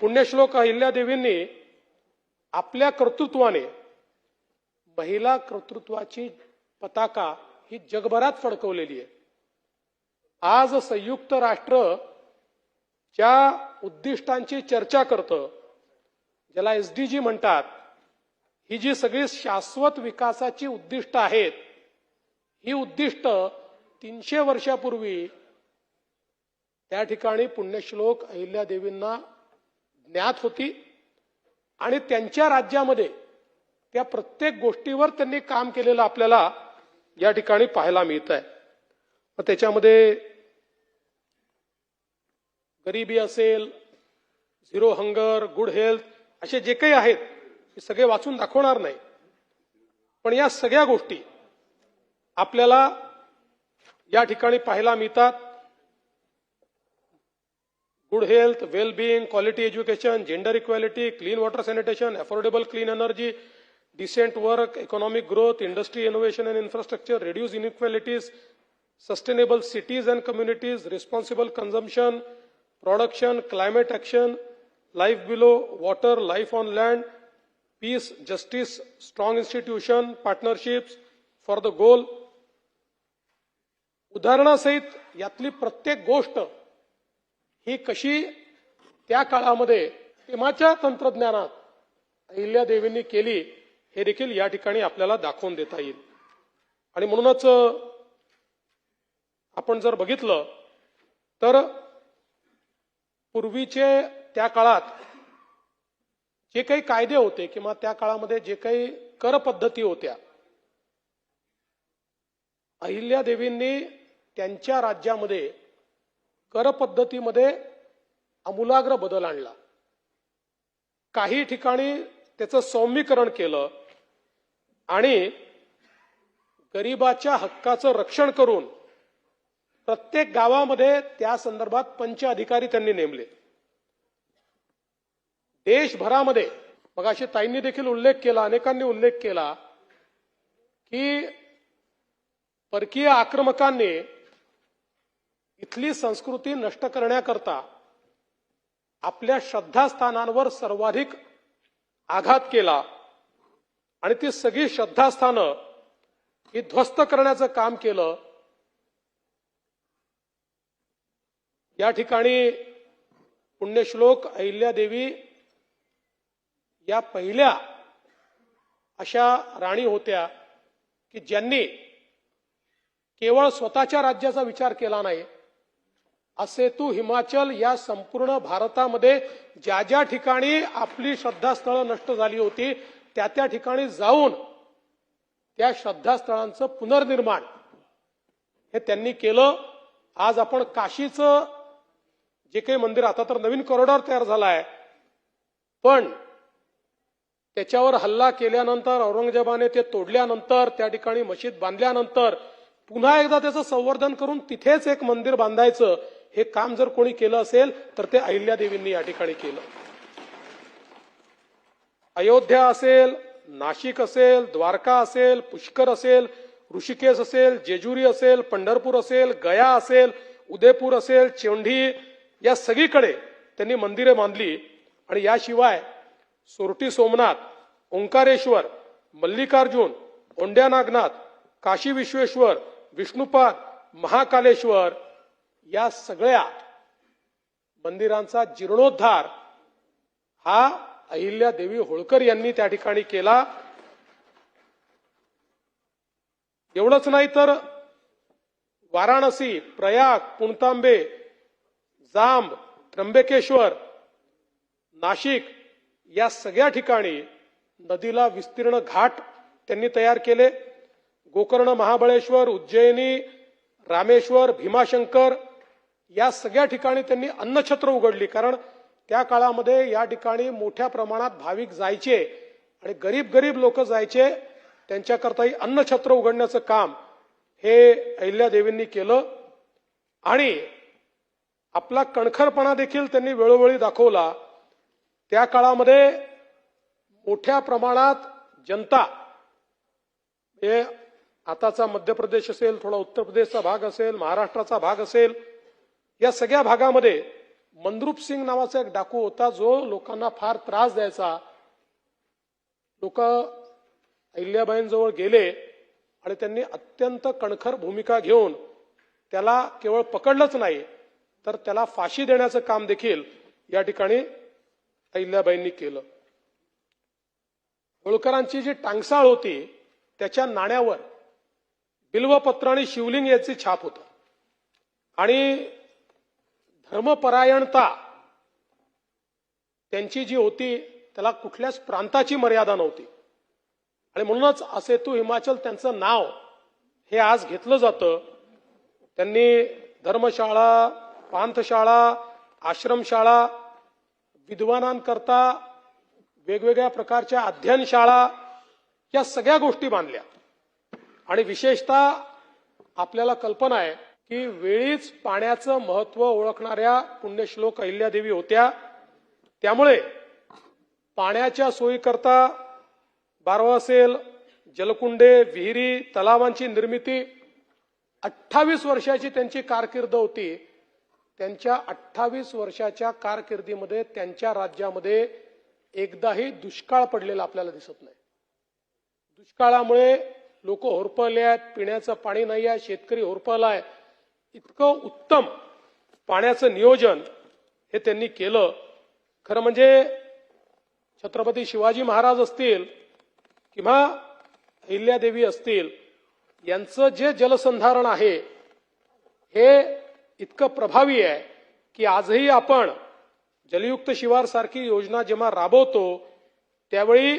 पुण्यश्लोक अहिल्यादेवींनी आपल्या कर्तृत्वाने महिला कर्तृत्वाची पताका ही जगभरात फडकवलेली आहे. आज संयुक्त राष्ट्र ज्या उद्दिष्टांची चर्चा करतं ज्याला एस डी जी म्हणतात ही जी सगळी शाश्वत विकासाची उद्दिष्ट आहेत ही उद्दिष्ट तीनशे वर्षापूर्वी त्या ठिकाणी पुण्यश्लोक अहिल्यादेवींना ज्ञात होती. आणि त्यांच्या राज्यामध्ये त्या प्रत्येक गोष्टीवर त्यांनी काम केलेलं आपल्याला या ठिकाणी पाहायला मिळत आहे मग त्याच्यामध्ये गरिबी असेल झिरो हंगर गुड हेल्थ असे जे काही आहेत हे सगळे वाचून दाखवणार नाही. पण या सगळ्या गोष्टी आपल्याला या ठिकाणी पाहायला मिळतात. good health well being quality education gender equality clean water sanitation affordable clean energy decent work economic growth industry innovation and infrastructure reduce inequalities sustainable cities and communities responsible consumption production climate action life below water life on land peace justice strong institution partnerships for the goal उदाहरणासहित यातली प्रत्येक गोष्ट ही कशी त्या काळामध्ये तेव्हाच्या तंत्रज्ञानात अहिल्यादेवींनी केली हे देखील या ठिकाणी आपल्याला दाखवून देता येईल. आणि म्हणूनच आपण जर बघितलं तर पूर्वीचे त्या काळात जे काही कायदे होते किंवा त्या काळामध्ये जे काही कर पद्धती होत्या अहिल्यादेवींनी त्यांच्या राज्यामध्ये कर पद्धतीमध्ये आमूलाग्र बदल आणला. काही ठिकाणी त्याचं सौम्यीकरण केलं आणि गरिबाच्या हक्काचं रक्षण करून प्रत्येक गावामध्ये त्या संदर्भात पंच अधिकारी त्यांनी नेमले. देशभरामध्ये मग अशी ताईंनी देखील उल्लेख केला अनेकांनी उल्लेख केला की परकीय आक्रमकांनी इथली संस्कृती नष्ट करण्याकरता आपल्या श्रद्धास्थानांवर सर्वाधिक आघात केला. आणि ती सगळी श्रद्धास्थानं ही ध्वस्त करण्याचं काम केलं. या ठिकाणी पुण्यश्लोक अहिल्यादेवी या पहिल्या अशा राणी होत्या की ज्यांनी केवळ स्वतःच्या राज्याचा विचार केला नाही असे तू हिमाचल या संपूर्ण भारतामध्ये ज्या ज्या ठिकाणी आपली श्रद्धास्थळं नष्ट झाली होती त्या त्या ठिकाणी जाऊन त्या श्रद्धास्थळांचं पुनर्निर्माण हे त्यांनी केलं. आज आपण काशीचं जे काही मंदिर आता तर नवीन कॉरिडॉर तयार झाला आहे पण त्याच्यावर हल्ला केल्यानंतर औरंगजेबाने ते तोडल्यानंतर त्या ठिकाणी मशीद बांधल्यानंतर पुन्हा एकदा त्याचं संवर्धन करून तिथेच एक मंदिर बांधायचं. हे काम जर कोणी केलं असेल तर ते अहिल्यादेवींनी या ठिकाणी केलं. अयोध्या असेल नाशिक असेल द्वारका असेल पुष्कर असेल ऋषिकेश असेल जेजुरी असेल पंढरपूर असेल गया असेल उदयपूर असेल चेंढी या सगळीकडे त्यांनी मंदिरे बांधली. आणि याशिवाय सोरटी सोमनाथ ओंकारेश्वर मल्लिकार्जुन ओंड्या नागनाथ काशी विश्वेश्वर विष्णुपाद महाकालेश्वर या सगळ्या मंदिरांचा जीर्णोद्धार हा अहिल्या देवी होळकर यांनी त्या ठिकाणी केला. एवढंच नाही तर वाराणसी प्रयाग पुणतांबे जांब त्र्यंबकेश्वर नाशिक या सगळ्या ठिकाणी नदीला विस्तीर्ण घाट त्यांनी तयार केले. गोकर्ण महाबळेश्वर उज्जैनी रामेश्वर भीमाशंकर या सगळ्या ठिकाणी त्यांनी अन्नछत्र उघडली. कारण त्या काळामध्ये या ठिकाणी मोठ्या प्रमाणात भाविक जायचे आणि गरीब गरीब लोक जायचे. त्यांच्याकरताही अन्नछत्र उघडण्याचं काम हे अहिल्यादेवींनी केलं. आणि आपला कणखरपणा देखील त्यांनी वेळोवेळी दाखवला. त्या काळामध्ये मोठ्या प्रमाणात जनता हे आताचा मध्य प्रदेश असेल थोडा उत्तर प्रदेशचा भाग असेल महाराष्ट्राचा भाग असेल या सगळ्या भागामध्ये मंद्रुप सिंग नावाचा एक डाकू होता जो लोकांना फार त्रास द्यायचा. लोक अहिल्याबाईंजवळ गेले आणि त्यांनी अत्यंत कणखर भूमिका घेऊन त्याला केवळ पकडलंच नाही तर त्याला फाशी देण्याचं काम देखील या ठिकाणी अहिल्याबाईंनी केलं. होळकरांची जी टांगसाळ होती त्याच्या नाण्यावर बिल्वपत्र आणि शिवलिंग याची छाप होत. आणि धर्मपरायणता. त्यांची जी होती त्याला कुठल्याच प्रांताची मर्यादा नव्हती. आणि म्हणूनच असेतू हिमाचल त्यांचं नाव हे आज घेतलं जातं. त्यांनी धर्मशाळा पांथशाळा आश्रमशाळा विद्वानांकरता वेगवेगळ्या प्रकारच्या अध्ययनशाळा या सगळ्या गोष्टी बांधल्या. आणि विशेषतः आपल्याला कल्पना आहे की वेळीच पाण्याचं महत्त्व ओळखणाऱ्या पुण्यश्लोक अहिल्यादेवी होत्या. त्यामुळे पाण्याच्या सोयीकरता बारवा असेल जलकुंडे विहिरी तलावांची निर्मिती अठ्ठावीस वर्षाची त्यांची कारकीर्द होती. त्यांच्या अठ्ठावीस वर्षाच्या कारकिर्दीमध्ये त्यांच्या राज्यामध्ये एकदाही दुष्काळ पडलेला आपल्याला दिसत नाही. दुष्काळामुळे लोक होरपळले आहेत पिण्याचं पाणी नाही आहे शेतकरी होरपळलाय इतकं उत्तम पाण्याचं नियोजन हे त्यांनी केलं. खरं म्हणजे छत्रपती शिवाजी महाराज असतील किंवा अहिल्यादेवी असतील यांचं जे जलसंधारण आहे हे इतकं प्रभावी आहे की आजही आपण जलयुक्त शिवार सारखी योजना जेव्हा राबवतो त्यावेळी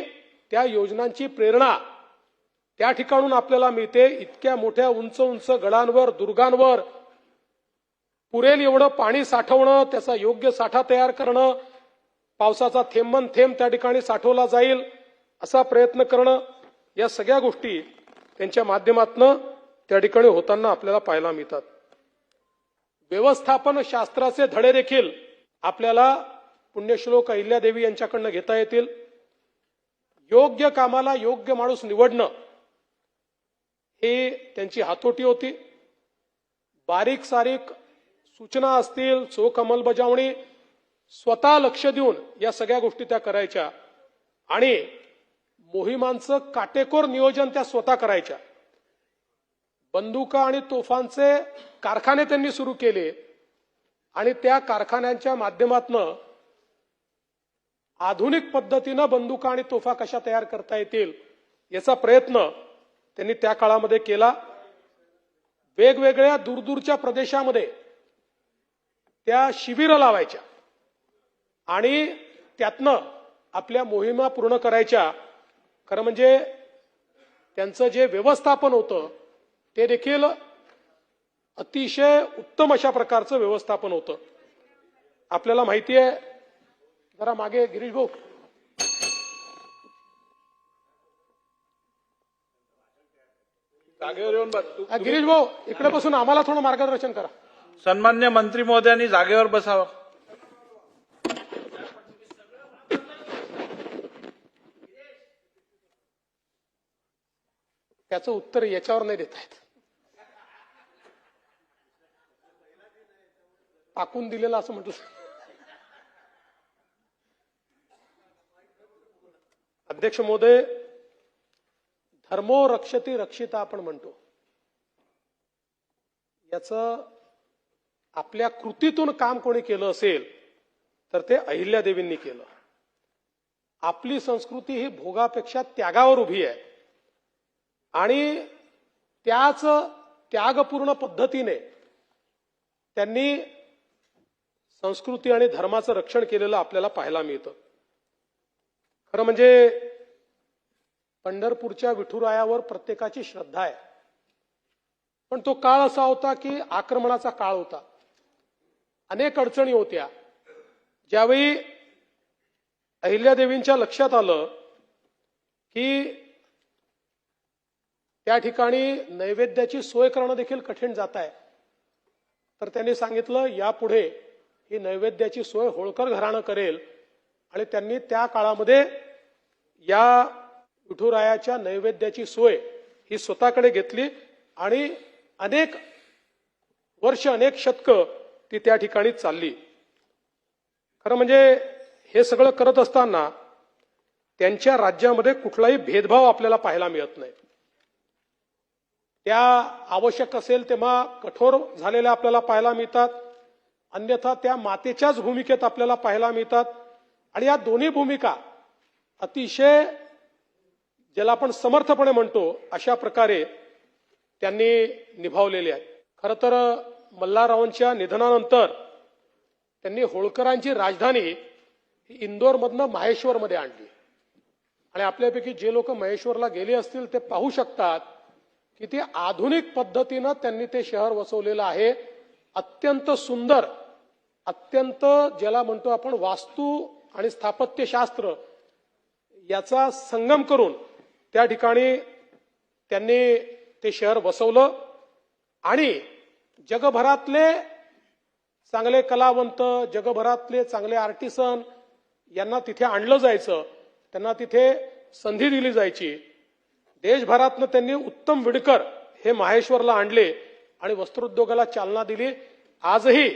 त्या योजनांची प्रेरणा त्या ठिकाणून आपल्याला मिळते. इतक्या मोठ्या उंच उंच गडांवर दुर्गांवर पुरेल एवढं पाणी साठवणं त्याचा योग्य साठा तयार करणं पावसाचा थेंबन थेंब त्या ठिकाणी साठवला जाईल असा प्रयत्न करणं या सगळ्या गोष्टी त्यांच्या माध्यमातनं त्या ठिकाणी होताना आपल्याला पाहायला मिळतात. व्यवस्थापन शास्त्राचे धडे देखील आपल्याला पुण्यश्लोक अहिल्यादेवी यांच्याकडनं घेता येतील. योग्य कामाला योग्य माणूस निवडणं हे त्यांची हातोटी होती. बारीक सारीक सूचना असतील चोख अंमलबजावणी स्वतः लक्ष देऊन या सगळ्या गोष्टी त्या करायच्या. आणि मोहिमांचं काटेकोर नियोजन त्या स्वतः करायच्या. बंदुका आणि तोफांचे कारखाने त्यांनी सुरू केले. आणि त्या कारखान्यांच्या माध्यमातनं आधुनिक पद्धतीनं बंदुका आणि तोफा कशा तयार करता येतील याचा प्रयत्न त्यांनी त्या काळामध्ये केला. वेगवेगळ्या दूरदूरच्या प्रदेशामध्ये त्या शिबिरं लावायच्या. आणि त्यातनं आपल्या मोहिमा पूर्ण करायच्या. खरं म्हणजे त्यांचं जे व्यवस्थापन होतं ते देखील अतिशय उत्तम अशा प्रकारचं व्यवस्थापन होतं. आपल्याला माहिती आहे जरा मागे गिरीश भाऊ. गिरीश भाऊ इकडे बसून आम्हाला थोडं मार्गदर्शन करा. सन्मान्य मंत्री महोदयांनी जागेवर बसावं. त्याचं उत्तर याच्यावर नाही देता येत टाकून दिलेलं असं म्हटलं अध्यक्ष महोदय धर्मो रक्षती रक्षिता आपण म्हणतो. याचं आपल्या कृतीतून काम कोणी केलं असेल तर ते अहिल्यादेवींनी केलं. आपली संस्कृती ही भोगापेक्षा त्यागावर उभी आहे. आणि त्याच त्यागपूर्ण पद्धतीने त्यांनी संस्कृती आणि धर्माचं रक्षण केलेलं आपल्याला पाहायला मिळतं. खरं म्हणजे पंढरपूरच्या विठुरायावर प्रत्येकाची श्रद्धा आहे. पण तो काळ असा होता की आक्रमणाचा काळ होता. अनेक अडचणी होत्या. ज्यावेळी अहिल्यादेवींच्या लक्षात आलं की त्या ठिकाणी नैवेद्याची सोय करणं देखील कठीण जात आहे तर त्यांनी सांगितलं यापुढे ही नैवेद्याची सोय होळकर घराणं करेल. आणि त्यांनी त्या काळामध्ये या विठुरायाच्या नैवेद्याची सोय ही स्वतःकडे घेतली आणि अनेक वर्ष अनेक शतकं ती त्या ठिकाणी चालली. खरं म्हणजे हे सगळं करत असताना त्यांच्या राज्यामध्ये कुठलाही भेदभाव आपल्याला पाहायला मिळत नाही. त्या आवश्यक असेल तेव्हा कठोर झालेल्या आपल्याला पाहायला मिळतात. अन्यथा त्या मातेच्याच भूमिकेत आपल्याला पाहायला मिळतात. आणि या दोन्ही भूमिका अतिशय ज्याला आपण समर्थपणे म्हणतो अशा प्रकारे त्यांनी निभावलेले आहेत. खरं तर मल्हाररावांच्या निधनानंतर त्यांनी होळकरांची राजधानी ही इंदोरमधनं माहेश्वरमध्ये आणली. आणि आपल्यापैकी जे लोक महेश्वरला गेले असतील ते पाहू शकतात की ते आधुनिक पद्धतीनं त्यांनी ते शहर वसवलेलं आहे. अत्यंत सुंदर अत्यंत ज्याला म्हणतो आपण वास्तू आणि स्थापत्यशास्त्र याचा संगम करून त्या ठिकाणी त्यांनी ते शहर वसवलं. आणि जगभरातले चांगले कलावंत जगभरातले चांगले आर्टिसन यांना तिथे आणलं जायचं. त्यांना तिथे संधी दिली जायची. देशभरातनं त्यांनी उत्तम विडकर हे माहेश्वरला आणले आणि वस्त्रोद्योगाला चालना दिली. आजही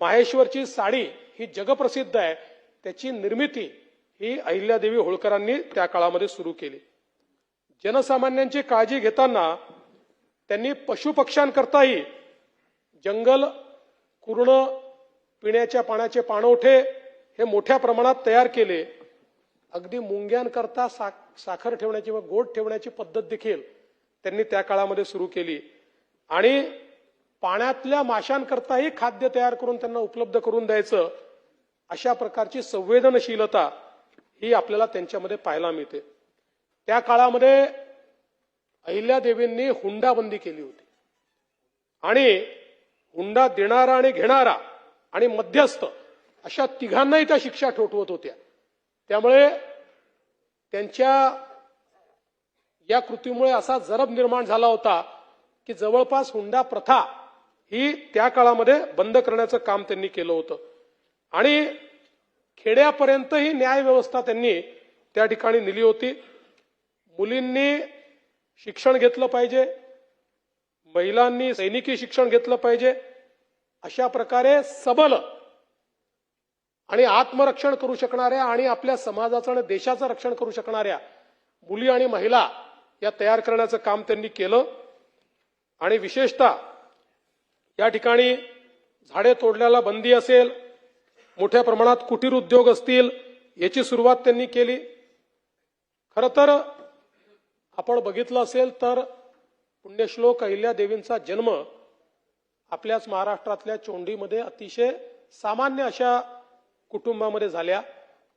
माहेश्वरची साडी ही जगप्रसिद्ध आहे. त्याची निर्मिती ही अहिल्यादेवी होळकरांनी त्या काळामध्ये सुरू केली. जनसामान्यांची काळजी घेताना त्यांनी पशुपक्ष्यांकरताही जंगल कुरणं पिण्याच्या पाण्याचे पाणवठे हे मोठ्या प्रमाणात तयार केले. अगदी मुंग्यांकरता सा साखर ठेवण्याची व गोड ठेवण्याची पद्धत देखील त्यांनी त्या काळामध्ये सुरू केली. आणि पाण्यातल्या माशांकरताही खाद्य तयार करून त्यांना उपलब्ध करून द्यायचं अशा प्रकारची संवेदनशीलता ही आपल्याला त्यांच्यामध्ये पाहायला मिळते. त्या काळामध्ये अहिल्यादेवींनी हुंडाबंदी केली होती. आणि हुंडा देणारा आणि घेणारा आणि मध्यस्थ अशा तिघांनाही त्या शिक्षा ठोठवत होत्या. त्यामुळे त्यांच्या या कृतीमुळे असा जरब निर्माण झाला होता की जवळपास हुंडा प्रथा ही त्या काळामध्ये बंद करण्याचं काम त्यांनी केलं होतं. आणि खेड्यापर्यंत ही न्याय व्यवस्था त्यांनी त्या ठिकाणी नेली होती. मुलींनी शिक्षण घेतलं पाहिजे. महिलांनी सैनिकी शिक्षण घेतलं पाहिजे. अशा प्रकारे सबल आणि आत्मरक्षण करू शकणाऱ्या आणि आपल्या समाजाचं आणि देशाचं रक्षण करू शकणाऱ्या मुली आणि महिला या तयार करण्याचं काम त्यांनी केलं. आणि विशेषतः या ठिकाणी झाडे तोडण्याला बंदी असेल मोठ्या प्रमाणात कुटीर उद्योग असतील याची सुरुवात त्यांनी केली. खरं तर आपण बघितलं असेल तर पुण्यश्लोक अहिल्यादेवींचा जन्म आपल्याच महाराष्ट्रातल्या चोंडीमध्ये अतिशय सामान्य अशा कुटुंबामध्ये झाल्या.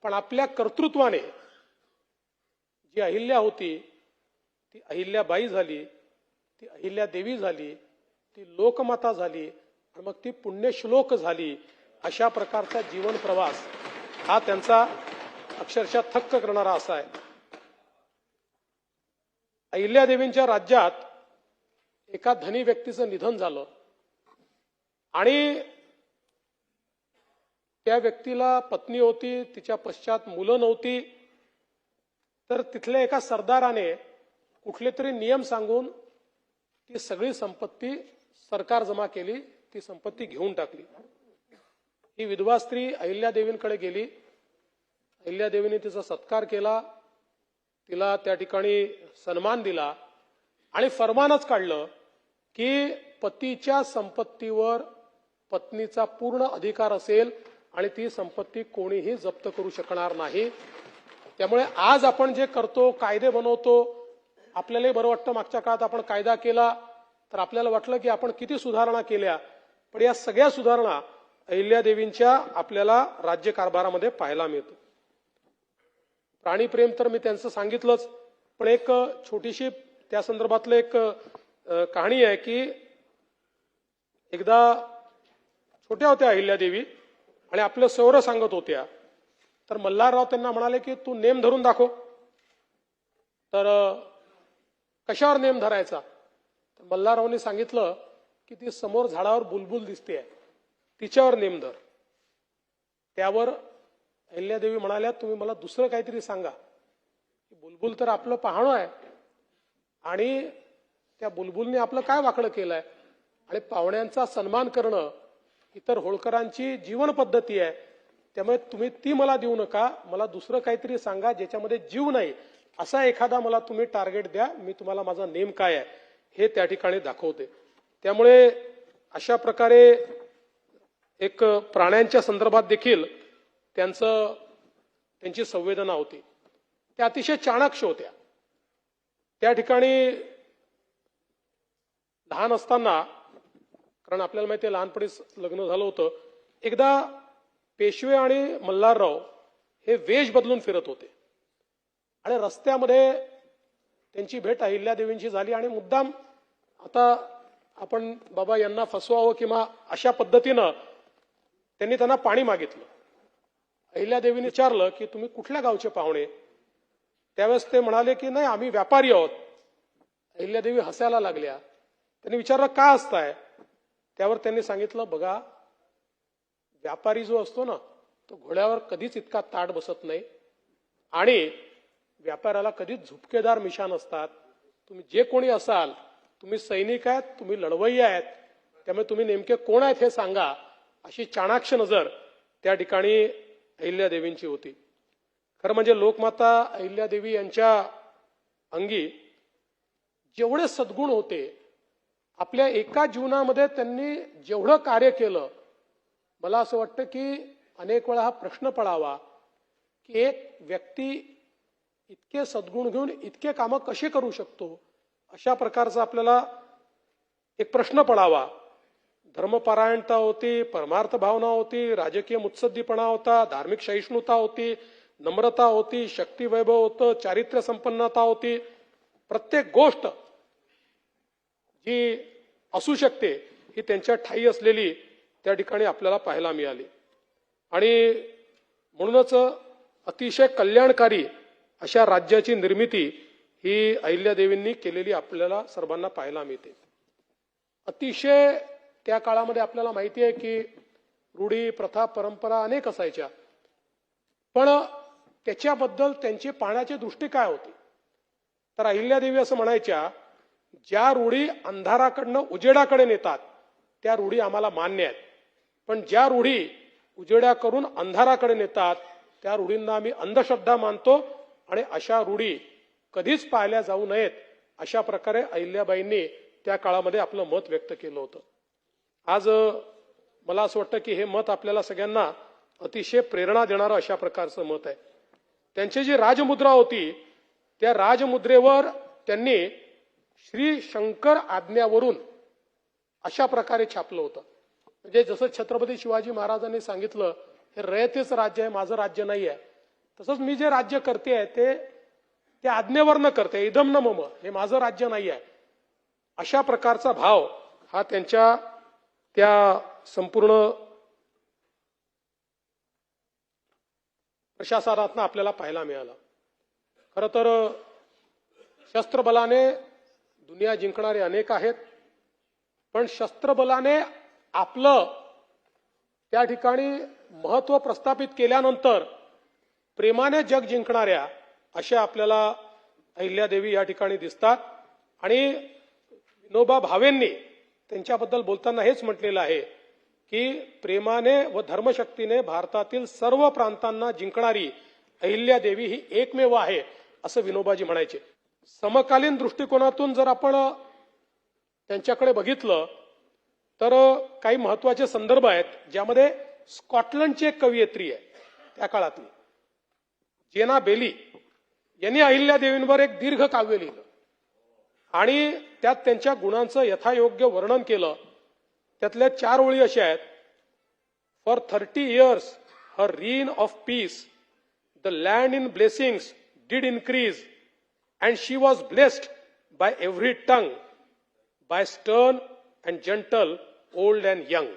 पण आपल्या कर्तृत्वाने जी अहिल्या होती ती अहिल्याबाई झाली ती अहिल्यादेवी झाली ती लोकमाता झाली आणि मग ती पुण्यश्लोक झाली अशा प्रकारचा जीवन प्रवास हा त्यांचा अक्षरशः थक्क करणारा असा आहे. अहिल्यादेवींच्या राज्यात एका धनी व्यक्तीचं निधन झालं. आणि त्या व्यक्तीला पत्नी होती तिच्या पश्चात मुलं नव्हती. तर तिथल्या एका सरदाराने कुठले तरी नियम सांगून ती सगळी संपत्ती सरकार जमा केली ती संपत्ती घेऊन टाकली. ही विधवा स्त्री अहिल्यादेवींकडे गेली. अहिल्यादेवीने तिचा सत्कार केला. तिला त्या ठिकाणी सन्मान दिला. आणि फरमानच काढलं की पतीच्या संपत्तीवर पत्नीचा पूर्ण अधिकार असेल आणि ती संपत्ती कोणीही जप्त करू शकणार नाही. त्यामुळे आज आपण जे करतो कायदे बनवतो आपल्यालाही बरं वाटतं मागच्या काळात आपण कायदा केला तर आपल्याला वाटलं की आपण किती सुधारणा केल्या पण या सगळ्या सुधारणा अहिल्यादेवींच्या आपल्याला राज्यकारभारामध्ये पाहायला मिळतो. प्राणीप्रेम तर मी त्यांचं सांगितलंच पण एक छोटीशी त्या संदर्भातलं एक कहाणी आहे की एकदा छोट्या होत्या अहिल्यादेवी आणि आपलं सौर सांगत होत्या. तर मल्हारराव त्यांना म्हणाले की तू नेम धरून दाखव. तर कशावर नेम धरायचा? तर मल्हाररावने सांगितलं की ती समोर झाडावर बुलबुल दिसते तिच्यावर नेम धर. त्यावर अहिल्यादेवी म्हणाल्या तुम्ही मला दुसरं काहीतरी सांगा. बुलबुल तर आपलं पाहणं आहे आणि त्या बुलबुलने आपलं काय वाकडं केलंय? आणि पाहुण्यांचा सन्मान करणं इतर होळकरांची जीवन पद्धती आहे. त्यामुळे तुम्ही ती मला देऊ नका. मला दुसरं काहीतरी सांगा ज्याच्यामध्ये जीव नाही. असा एखादा मला तुम्ही टार्गेट द्या. मी तुम्हाला माझा नेम काय आहे हे त्या ठिकाणी दाखवते. त्यामुळे अशा प्रकारे एक प्राण्यांच्या संदर्भात देखील त्यांचं त्यांची संवेदना होती. त्या अतिशय चाणाक्ष होत्या. त्या ठिकाणी लहान असताना कारण आपल्याला माहिती आहे लहानपणीच लग्न झालं होतं एकदा पेशवे आणि मल्हारराव हे वेश बदलून फिरत होते. आणि रस्त्यामध्ये त्यांची भेट अहिल्यादेवींची झाली आणि मुद्दाम आता आपण बाबा यांना फसवावं किंवा अशा पद्धतीनं त्यांनी त्यांना पाणी मागितलं. अहिल्यादेवीने विचारलं की तुम्ही कुठल्या गावचे पाहुणे? त्यावेळेस ते म्हणाले की नाही आम्ही व्यापारी आहोत. अहिल्यादेवी हसायला लागल्या. त्यांनी विचारलं का असताय? त्यावर त्यांनी सांगितलं बघा व्यापारी जो असतो ना तो घोड्यावर कधीच इतका ताट बसत नाही आणि व्यापाऱ्याला कधीच झुपकेदार मिशान असतात. तुम्ही जे कोणी असाल तुम्ही सैनिक आहेत तुम्ही लढवई आहेत त्यामुळे तुम्ही नेमके कोण आहेत हे सांगा अशी चाणाक्ष नजर त्या ठिकाणी अहिल्यादेवींची होती. खरं म्हणजे लोकमाता अहिल्यादेवी यांच्या अंगी जेवढे सद्गुण होते आपल्या एका जीवनामध्ये त्यांनी जेवढं कार्य केलं मला असं वाटतं की अनेक वेळा हा प्रश्न पडावा की एक व्यक्ती इतके सद्गुण घेऊन इतके कामं कशी करू शकतो अशा प्रकारचा आपल्याला एक प्रश्न पडावा. धर्मपरायणता होती परमार्थ भावना होती राजकीय मुत्सद्दीपणा होता धार्मिक सहिष्णुता होती नम्रता होती शक्ती वैभव होतं चारित्र्य संपन्नता होती. प्रत्येक गोष्ट जी असू शकते. ही त्यांच्या ठाई असलेली त्या ठिकाणी आपल्याला पाहायला मिळाली. आणि म्हणूनच अतिशय कल्याणकारी अशा राज्याची निर्मिती ही अहिल्यादेवींनी केलेली आपल्याला सर्वांना पाहायला मिळते. अतिशय त्या काळामध्ये आपल्याला माहिती आहे की रूढी प्रथा परंपरा अनेक असायच्या. पण त्याच्याबद्दल त्यांची पाहण्याची दृष्टी काय होती? तर अहिल्यादेवी असं म्हणायच्या ज्या रूढी अंधाराकडनं उजेडाकडे नेतात त्या रूढी आम्हाला मान्य आहेत. पण ज्या रूढी उजेड्या करून अंधाराकडे नेतात त्या रूढींना आम्ही अंधश्रद्धा मानतो आणि अशा रूढी कधीच पाहिल्या जाऊ नयेत अशा प्रकारे अहिल्याबाईंनी त्या काळामध्ये आपलं मत व्यक्त केलं होतं. आज मला असं वाटतं की हे मत आपल्याला सगळ्यांना अतिशय प्रेरणा देणारं अशा प्रकारचं मत आहे. त्यांची जी राजमुद्रा होती त्या राजमुद्रेवर त्यांनी श्री शंकर आज्ञावरून अशा प्रकारे छापलं होतं. म्हणजे जसं छत्रपती शिवाजी महाराजांनी सांगितलं हे रयतेच राज्य आहे माझं राज्य नाही आहे. तसंच मी जे राज्य करते आहे ते ते आज्ञेवरनं करते इदम न मम हे माझं राज्य नाही आहे. अशा प्रकारचा भाव हा त्यांच्या त्या संपूर्ण प्रशासनातनं आपल्याला पाहायला मिळाला. खरं तर शस्त्रबलाने दुनिया जिंकणारे अनेक आहेत पण शस्त्रबलाने आपलं त्या ठिकाणी महत्त्व प्रस्थापित केल्यानंतर प्रेमाने जग जिंकणाऱ्या अशा आपल्याला अहिल्यादेवी या ठिकाणी दिसतात. आणि विनोबा भावेंनी त्यांच्याबद्दल बोलताना हेच म्हटलेलं आहे की प्रेमाने व धर्मशक्तीने भारतातील सर्व प्रांतांना जिंकणारी अहिल्यादेवी ही एकमेव आहे असं विनोबाजी म्हणायचे. समकालीन दृष्टिकोनातून जर आपण त्यांच्याकडे बघितलं तर काही महत्त्वाचे संदर्भ आहेत ज्यामध्ये स्कॉटलंडची एक कवयित्री आहे त्या काळातली. जेना बेली यांनी अहिल्या देवींवर एक दीर्घ काव्य लिहिलं. आणि त्यात त्यांच्या गुणांचं यथायोग्य वर्णन केलं. त्यातल्या चार ओळी अशा आहेत. For thirty years her reign of peace the land in blessings did increase and she was blessed by every tongue by stern and gentle old and young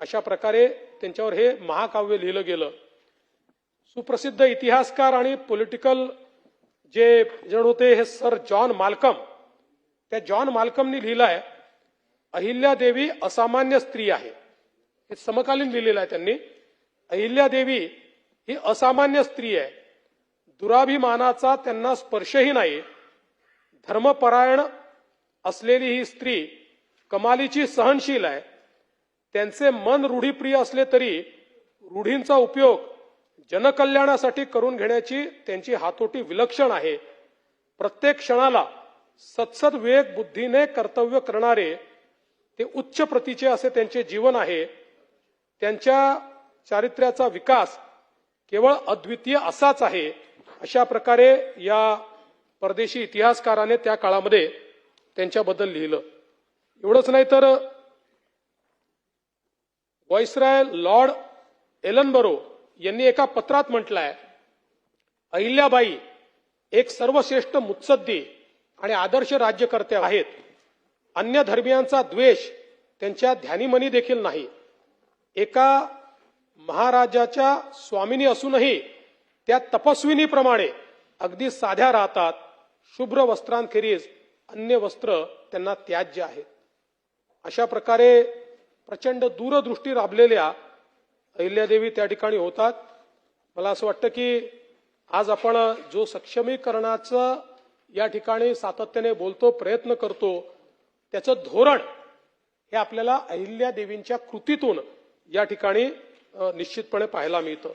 अशा प्रकारे त्यांच्यावर हे महाकाव्य लिहिलं गेलं. सुप्रसिद्ध इतिहासकार आणि पॉलिटिकल जे जण होते हे सर जॉन मालकम. त्या जॉन माल्कमनी लिहिलंय अहिल्यादेवी असामान्य स्त्री आहे. हे समकालीन लिहिलेलं आहे त्यांनी. अहिल्यादेवी ही असामान्य स्त्री आहे. दुराभिमानाचा त्यांना स्पर्शही नाही. धर्मपरायण असलेली ही स्त्री कमालीची सहनशील आहे. त्यांचे मन रूढीप्रिय असले तरी रूढींचा उपयोग जनकल्याणासाठी करून घेण्याची त्यांची हातोटी विलक्षण आहे. प्रत्येक क्षणाला सत्सद विवेक बुद्धीने कर्तव्य करणारे ते उच्च प्रतीचे असे त्यांचे जीवन आहे. त्यांच्या चारित्र्याचा विकास केवळ अद्वितीय असाच आहे. अशा प्रकारे या परदेशी इतिहासकाराने त्या काळामध्ये त्यांच्याबद्दल लिहिलं. एवढंच नाही तर वॉइसराय लॉर्ड एलनबरो यांनी एका पत्रात म्हटलंय अहिल्याबाई एक सर्वश्रेष्ठ मुत्सद्दी आणि आदर्श राज्यकर्त्या आहेत. अन्य धर्मियांचा द्वेष त्यांच्या ध्यानीमनी देखील नाही. एका महाराजाच्या स्वामिनी असूनही त्या तपस्विनीप्रमाणे अगदी साध्या राहतात शुभ्र वस्त्रांखेरीज अन्य वस्त्र त्यांना त्याज्य आहेत. अशा प्रकारे प्रचंड दूरदृष्टी राबलेल्या अहिल्यादेवी त्या ठिकाणी होतात. मला असं वाटतं की आज आपण जो सक्षमीकरणाचं या ठिकाणी सातत्याने बोलतो प्रयत्न करतो त्याचं धोरण हे आपल्याला अहिल्या देवींच्या कृतीतून या ठिकाणी निश्चितपणे पाहायला मिळतं.